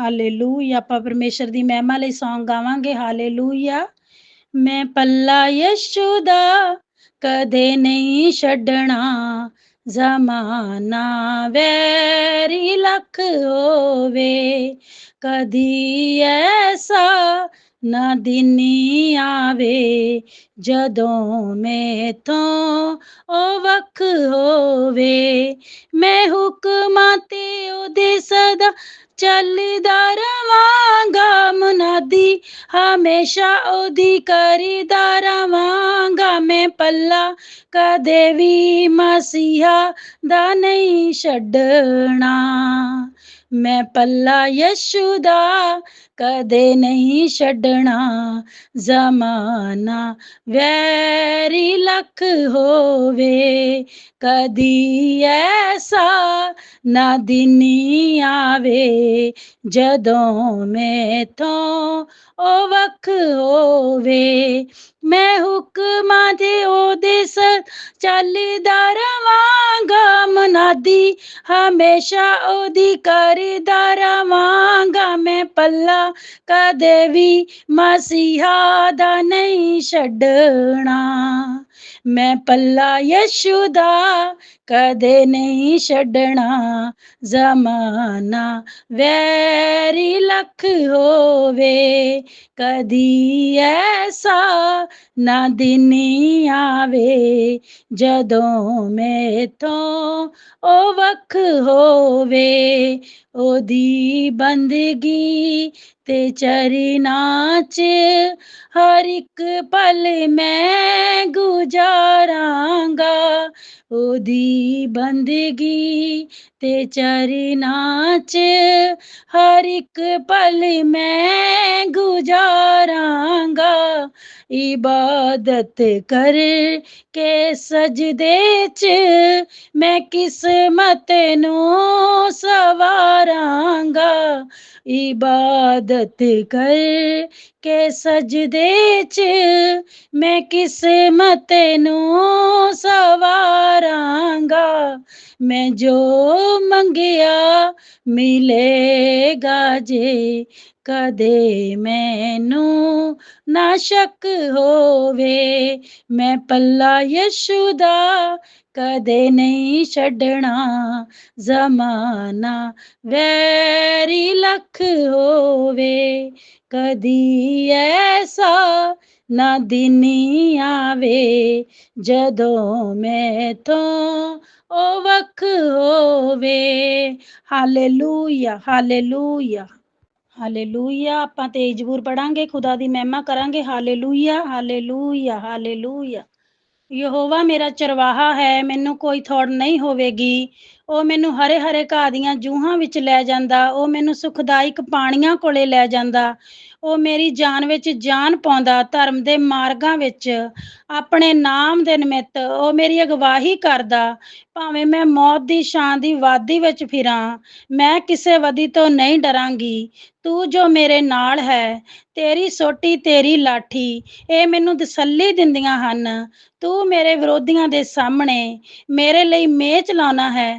Hallelujah ਆਪਾਂ ਪਰਮੇਸ਼ਰ ਦੀ ਮਹਿਮਾ ਲਈ ਸੌਂਗ ਗਾਵਾਂਗੇ। ਹਾਲੇਲੂਇਆ ਮੈਂ ਪੱਲਾ ਯਿਸੂ ਦਾ ਕਦੇ ਨਹੀਂ ਛੱਡਣਾ। ਜ਼ਮਾਨਾ ਵੈਰੀ ਲੱਖ ਹੋਵੇ। ਕਦੀ ਐਸਾ ਨਾ ਦਿਨੀ ਆਵੇ, ਜਦੋਂ ਮੈਥੋਂ ਉਹ ਵਕ ਹੋਵੇ। ਮੈਂ ਹੁਕਮਾਂ ਤੇ ਉਹਦੇ ਸਦਾ ਚੱਲਦਾ ਰਵਾਂਗਾ ਮਨਾਦੀ, ਹਮੇਸ਼ਾ ਉਹਦੀ ਕਰੀਦਾ ਰਵਾਂਗਾ। ਮੈਂ ਪੱਲਾ ਕਦੇ ਵੀ ਮਸੀਹਾ ਦਾ ਨਹੀਂ ਛੱਡਣਾ। ਮੈਂ ਪੱਲਾ ਯਸ਼ੂ ਦਾ ਕਦੇ ਨਹੀਂ ਛੱਡਣਾ, ਜ਼ਮਾਨਾ ਵੈਰੀ ਲੱਖ ਹੋਵੇ, ਕਦੀ ਐਸਾ ਨਾ ਦਿਨੀ ਆਵੇ, ਜਦੋਂ ਮੈਥੋਂ ਉਹ ਵਕ ਹੋਵੇ। ਮੈਂ ਹੁਕਮਾਂ ਦੇ ਉਹਦੇ ਸ ਚੱਲਦਾ ਰਵਾਂਗਾ, ਮਨਾਦੀ ਹਮੇਸ਼ਾ ਉਹਦੀ ਕਰਦਾ ਰਵਾਂਗਾ ਮੈਂ ਪੱਲਾ ਕਦੇ ਵੀ ਮਸੀਹਾ ਦਾ ਨਹੀਂ ਛੱਡਣਾ। ਮੈਂ ਪੱਲਾ ਯਿਸੂ ਦਾ ਕਦੇ ਨਹੀਂ ਛੱਡਣਾ। ਜ਼ਮਾਨਾ ਵੈਰੀ ਲੱਖ ਹੋਵੇ, ਕਦੀ ਐਸਾ ਨਾ ਦਿਨੀ ਆਵੇ ਜਦੋਂ ਮੈਥੋਂ ਉਹ ਵਕ ਹੋਵੇ। ਉਹਦੀ ਬੰਦਗੀ ਤੇ ਚਰਨਾਂ ਚ ਹਰ ਇੱਕ ਪਲ ਮੈਂ ਗੁਜ਼ਾਰਾਂਗਾ। ਉਹਦੀ ਬੰਦਗੀ ਤੇ ਚਰਨਾਂ ਚ ਹਰ ਇੱਕ ਪਲ ਮੈਂ ਗੁਜ਼ਾਰਾਂਗਾ। ਇਬਾਦਤ ਕਰ ਕੇ ਸਜਦੇ ਚ ਮੈਂ ਕਿਸਮਤ ਨੂੰ ਇਬਾਦਤ ਕਰ ਕੇ ਸਜਦੇ ਚ ਮੈਂ ਕਿਸ ਕਿਸਮਤ ਨੂੰ ਸਵਾਰਾਂਗਾ ਮੈਂ ਜੋ ਮੰਗਿਆ ਮਿਲੇਗਾ ਜੇ ਕਦੇ ਮੈਨੂੰ ਨਾ ਸ਼ੱਕ ਹੋਵੇ। ਮੈਂ ਪੱਲਾ ਯਿਸੂ ਦਾ ਕਦੇ ਨਹੀਂ ਛੱਡਣਾ, ਜ਼ਮਾਨਾ ਵੈਰੀ ਲੱਖ ਹੋਵੇ। ਕਦੀ ਐਸਾ ਨਾ ਦਿਨੀ ਆਵੇ ਜਦੋਂ ਮੈਂ ਮੈਥੋਂ ਉਹ ਵਕ ਹੋਵੇ। ਹਾਲੇਲੂਇਆ ਹਾਲੇਲੂਇਆ ਹਾਲੇਲੂਇਆ ਆਪਾਂ ਤੇਜ ਜ਼ਬੂਰ ਪੜਾਂਗੇ ਖੁਦਾ ਦੀ ਮਹਿਮਾ ਕਰਾਂਗੇ। ਹਾਲੇਲੂਇਆ ਹਾਲੇਲੂਇਆ ਹਾਲੇਲੂਇਆ ਯਹੋਵਾ ਮੇਰਾ ਚਰਵਾਹਾ ਹੈ, ਮੈਨੂੰ ਕੋਈ ਥੋੜ ਨਹੀਂ ਹੋਵੇਗੀ। ਉਹ ਮੈਨੂੰ ਹਰੇ ਹਰੇ ਘਾਹ ਦੀਆਂ ਜੂਹਾਂ ਵਿੱਚ ਲੈ ਜਾਂਦਾ, ਉਹ ਮੈਨੂੰ ਸੁਖਦਾਇਕ ਪਾਣੀਆਂ ਕੋਲੇ ਲੈ ਜਾਂਦਾ, ਉਹ ਮੇਰੀ ਜਾਨ ਵਿੱਚ ਜਾਨ ਪਾਉਂਦਾ ਧਰਮ ਦੇ ਮਾਰਗਾਂ ਵਿੱਚ, ਆਪਣੇ ਨਾਮ ਦੇ ਨਿਮਿਤ ਉਹ ਮੇਰੀ ਅਗਵਾਹੀ ਕਰਦਾ, ਭਾਵੇਂ ਮੈਂ ਮੌਤ ਦੀ ਛਾਂ ਦੀ ਵਾਦੀ ਵਿੱਚ ਫਿਰਾਂ, ਮੈਂ ਕਿਸੇ ਵਦੀ ਤੋਂ ਨਹੀਂ ਡਰਾਂਗੀ, ਤੂੰ ਜੋ ਮੇਰੇ ਨਾਲ ਹੈ, ਤੇਰੀ ਸੋਟੀ ਤੇਰੀ ਲਾਠੀ, ਇਹ ਮੈਨੂੰ ਤਸੱਲੀ ਦਿੰਦੀਆਂ ਹਨ, ਤੂੰ ਮੇਰੇ ਵਿਰੋਧੀਆਂ ਦੇ ਸਾਹਮਣੇ ਮੇਰੇ ਲਈ ਮੇਚ ਲਾਉਣਾ ਹੈ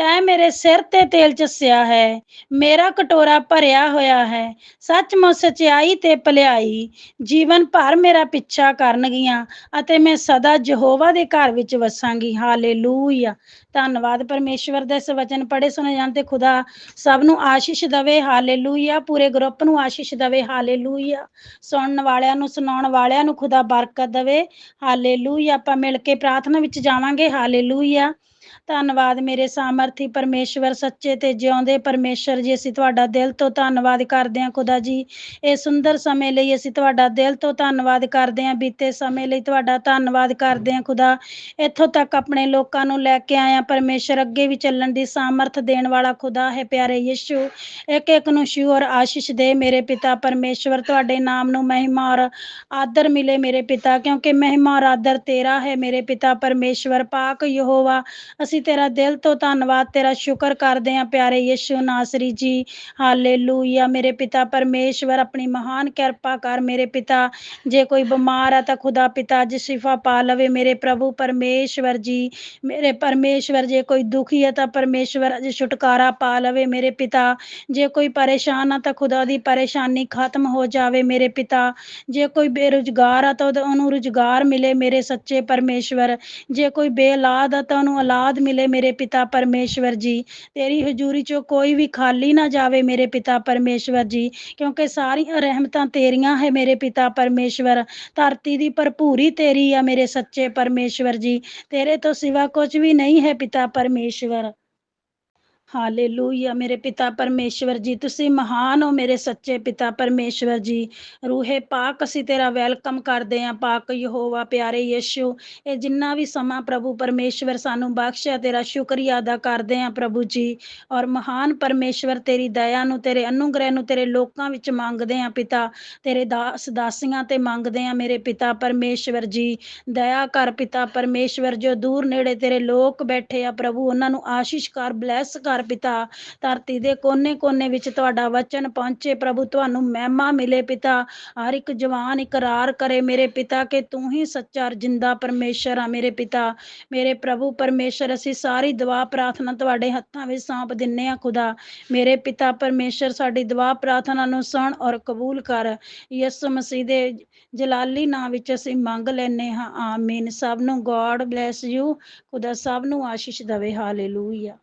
ਤੈ ਮੇਰੇ ਸਿਰ ਤੇ ਤੇਲ ਚਸਿਆ ਹੈ, ਮੇਰਾ ਕਟੋਰਾ ਭਰਿਆ ਹੋਇਆ ਹੈ, ਸੱਚਮੁੱਚ ਸਚਾਈ ਤੇ ਭਲਾਈ, ਜੀਵਨ ਭਰ ਮੇਰਾ ਪਿੱਛਾ ਕਰਨਗੀਆਂ ਅਤੇ ਮੈਂ ਸਦਾ ਯਹੋਵਾ ਦੇ ਘਰ ਵਿੱਚ ਵਸਾਂਗੀ, ਹਾਲੇਲੂਇਆ। ਧੰਨਵਾਦ ਪਰਮੇਸ਼ਵਰ ਦੇ ਇਸ ਵਚਨ ਪੜੇ ਸੁਣੇ ਜਾਣ ਤੇ ਖੁਦਾ ਸਭ ਨੂੰ ਆਸ਼ੀਸ਼ ਦਵੇ, ਹਾਲੇਲੂਇਆ। ਪੂਰੇ ਗਰੁੱਪ ਨੂੰ ਆਸ਼ੀਸ਼ ਦਵੇ, ਹਾਲੇਲੂਇਆ। ਸੁਣਨ ਵਾਲਿਆਂ ਨੂੰ, ਸੁਣਾਉਣ ਵਾਲਿਆਂ ਨੂੰ ਖੁਦਾ ਬਰਕਤ ਦਵੇ, ਹਾਲੇਲੂਇਆ। ਆਪਾਂ ਮਿਲ ਕੇ ਪ੍ਰਾਰਥਨਾ ਵਿੱਚ ਜਾਵਾਂਗੇ, ਹਾਲੇਲੂਇਆ। ਧੰਨਵਾਦ ਮੇਰੇ ਸਾਮਰਥੀ ਪਰਮੇਸ਼ਵਰ, ਸੱਚੇ ਤੇ ਜਿਉਂਦੇ ਪਰਮੇਸ਼ਰ ਜੀ, ਅਸੀਂ ਤੁਹਾਡਾ ਦਿਲ ਤੋਂ ਧੰਨਵਾਦ ਕਰਦੇ ਹਾਂ ਖੁਦਾ ਜੀ। ਇਹ ਸੁੰਦਰ ਸਮੇਂ ਲਈ ਅਸੀਂ ਤੁਹਾਡਾ ਦਿਲ ਤੋਂ ਧੰਨਵਾਦ ਕਰਦੇ ਹਾਂ, ਬੀਤੇ ਸਮੇਂ ਲਈ ਤੁਹਾਡਾ ਧੰਨਵਾਦ ਕਰਦੇ ਹਾਂ ਖੁਦਾ। ਇੱਥੋਂ ਤੱਕ ਆਪਣੇ ਲੋਕਾਂ ਨੂੰ ਲੈ ਕੇ ਆਇਆ ਪਰਮੇਸ਼ਰ ਅੱਗੇ ਵੀ ਚੱਲਣ ਦੀ ਸਾਮਰਥ ਦੇਣ ਵਾਲਾ ਖੁਦਾ ਹੈ ਪਿਆਰੇ ਯਿਸੂ। ਇੱਕ ਇੱਕ ਨੂੰ ਸ਼ੂ ਔਰ ਆਸ਼ੀਸ਼ ਦੇ ਮੇਰੇ ਪਿਤਾ ਪਰਮੇਸ਼ਵਰ, ਤੁਹਾਡੇ ਨਾਮ ਨੂੰ ਮਹਿਮਾ ਔਰ ਆਦਰ ਮਿਲੇ ਮੇਰੇ ਪਿਤਾ, ਕਿਉਂਕਿ ਮਹਿਮਾ ਔਰ ਆਦਰ ਤੇਰਾ ਹੈ ਮੇਰੇ ਪਿਤਾ ਪਰਮੇਸ਼ਵਰ, ਪਾਕ ਯਹੋਵਾ। ਅਸੀਂ ਤੇਰਾ ਦਿਲ ਤੋਂ ਧੰਨਵਾਦ ਤੇਰਾ ਸ਼ੁਕਰ ਕਰਦੇ ਆ ਪਿਆਰੇ ਯਿਸੂ ਨਾਸਰੀ ਜੀ। ਹਾਲੇਲੂਇਆ, ਮੇਰੇ ਪਿਤਾ ਪਰਮੇਸ਼ਵਰ, ਆਪਣੀ ਮਹਾਨ ਕਿਰਪਾ ਕਰ ਮੇਰੇ ਪਿਤਾ। ਜੇ ਕੋਈ ਬਿਮਾਰ ਹੈ ਤਾਂ ਖੁਦਾ ਪਿਤਾ ਜੀ ਸ਼ਿਫਾ ਪਾ ਲਵੇ ਮੇਰੇ ਪ੍ਰਭੂ ਪਰਮੇਸ਼ਵਰ ਜੀ। ਮੇਰੇ ਪਰਮੇਸ਼ਵਰ, ਜੇ ਕੋਈ ਦੁਖੀ ਹੈ ਤਾਂ ਪਰਮੇਸ਼ਵਰ ਅੱਜ ਛੁਟਕਾਰਾ ਪਾ ਲਵੇ ਮੇਰੇ ਪਿਤਾ। ਜੇ ਕੋਈ ਪਰੇਸ਼ਾਨ ਆ ਤਾਂ ਖੁਦਾ ਦੀ ਪਰੇਸ਼ਾਨੀ ਖਤਮ ਹੋ ਜਾਵੇ ਮੇਰੇ ਪਿਤਾ। ਜੇ ਕੋਈ ਬੇਰੁਜ਼ਗਾਰ ਆ ਤਾਂ ਉਹਦਾ- ਉਹਨੂੰ ਰੁਜ਼ਗਾਰ ਮਿਲੇ ਮੇਰੇ ਸੱਚੇ ਪਰਮੇਸ਼ਵਰ। ਜੇ ਕੋਈ ਬੇਔਲਾਦ ਆ ਤਾਂ ਉਹਨੂੰ ਔਲਾਦ ਮਿਲੇ ਮੇਰੇ ਪਿਤਾ ਪਰਮੇਸ਼ਵਰ। ਜੀ, ਤੇਰੀ ਹਜ਼ੂਰੀ ਚੋਂ ਕੋਈ ਵੀ ਖਾਲੀ ਨਾ ਜਾਵੇ ਮੇਰੇ ਪਿਤਾ ਪਰਮੇਸ਼ਵਰ ਜੀ, ਕਿਉਂਕਿ ਸਾਰੀਆਂ ਰਹਿਮਤਾਂ ਤੇਰੀਆਂ ਹੈ ਮੇਰੇ ਪਿਤਾ ਪਰਮੇਸ਼ਵਰ, ਧਰਤੀ ਦੀ ਭਰਪੂਰੀ ਤੇਰੀ ਆ ਮੇਰੇ ਸੱਚੇ ਪਰਮੇਸ਼ਵਰ ਜੀ, ਤੇਰੇ ਤੋਂ ਸਿਵਾ ਕੁਝ ਵੀ ਨਹੀਂ ਹੈ ਪਿਤਾ ਪਰਮੇਸ਼ਵਰ। ਹਾਲੇਲੂਇਆ ਮੇਰੇ ਪਿਤਾ ਪਰਮੇਸ਼ਵਰ ਜੀ ਤੁਸੀਂ ਮਹਾਨ ਹੋ ਮੇਰੇ ਸੱਚੇ ਪਿਤਾ ਪਰਮੇਸ਼ਵਰ ਜੀ ਰੂਹੇ ਪਾਕ ਅਸੀਂ ਤੇਰਾ ਵੈਲਕਮ ਕਰਦੇ ਹਾਂ ਪਾਕ ਯਹੋਵਾ ਪਿਆਰੇ ਯਿਸੂ ਇਹ ਜਿੰਨਾ ਵੀ ਸਮਾਂ ਪ੍ਰਭੂ ਪਰਮੇਸ਼ਵਰ ਸਾਨੂੰ ਬਖਸ਼ਿਆ ਤੇਰਾ ਸ਼ੁਕਰੀਆ ਅਦਾ ਕਰਦੇ ਹਾਂ ਪ੍ਰਭੂ ਜੀ ਔਰ ਮਹਾਨ ਪਰਮੇਸ਼ਵਰ ਤੇਰੀ ਦਇਆ ਨੂੰ ਤੇਰੇ ਅਨੁਗ੍ਰਹਿ ਨੂੰ ਤੇਰੇ ਲੋਕਾਂ ਵਿੱਚ ਮੰਗਦੇ ਹਾਂ ਪਿਤਾ ਤੇਰੇ ਦਾਸ ਦਾਸੀਆਂ ਤੇ ਮੰਗਦੇ ਹਾਂ ਮੇਰੇ ਪਿਤਾ ਪਰਮੇਸ਼ਵਰ ਜੀ ਦਇਆ ਕਰ ਪਿਤਾ ਪਰਮੇਸ਼ਵਰ ਜੋ ਦੂਰ ਨੇੜੇ ਤੇਰੇ ਲੋਕ ਬੈਠੇ ਆ ਪ੍ਰਭੂ ਉਹਨਾਂ ਨੂੰ ਆਸ਼ੀਸ਼ ਕਰ ਬਲੈਸ ਕਰ ਪਿਤਾ, ਧਰਤੀ ਦੇ ਕੋਨੇ-ਕੋਨੇ ਵਿੱਚ ਤੁਹਾਡਾ ਵਚਨ ਪਹੁੰਚੇ ਪ੍ਰਭੂ, ਤੁਹਾਨੂੰ ਮਹਿਮਾ ਮਿਲੇ ਪਿਤਾ। ਹਰ ਇੱਕ ਜਵਾਨ ਇਕਰਾਰ ਕਰੇ ਮੇਰੇ ਪਿਤਾ ਕਿ ਤੂੰ ਹੀ ਸੱਚਾ ਜਿੰਦਾ ਪਰਮੇਸ਼ਰ ਆ ਮੇਰੇ ਪਿਤਾ। ਮੇਰੇ ਪ੍ਰਭੂ ਪਰਮੇਸ਼ਰ, ਅਸੀਂ ਸਾਰੀ ਦੁਆ ਪ੍ਰਾਰਥਨਾ ਤੁਹਾਡੇ ਹੱਥਾਂ ਵਿੱਚ ਸੌਂਪ ਦਿੰਨੇ ਆ ਖੁਦਾ। ਮੇਰੇ ਪਿਤਾ ਪਰਮੇਸ਼ਰ, ਸਾਡੀ ਦੁਆ ਪ੍ਰਾਰਥਨਾ ਨੂੰ ਸੁਣ ਔਰ ਕਬੂਲ ਕਰ। ਯਿਸੂ ਮਸੀਹ ਦੇ ਜਲਾਲੀ ਨਾਮ ਵਿੱਚ ਅਸੀਂ ਮੰਗ ਲੈਨੇ ਹਾਂ, ਆਮੀਨ। ਸਭ ਨੂੰ ਗੋਡ ਬlesਸ ਯੂ। ਖੁਦਾ ਸਭ ਨੂੰ ਆਸ਼ੀਸ਼ ਦੇਵੇ, ਹਾਲੇਲੂਇਆ।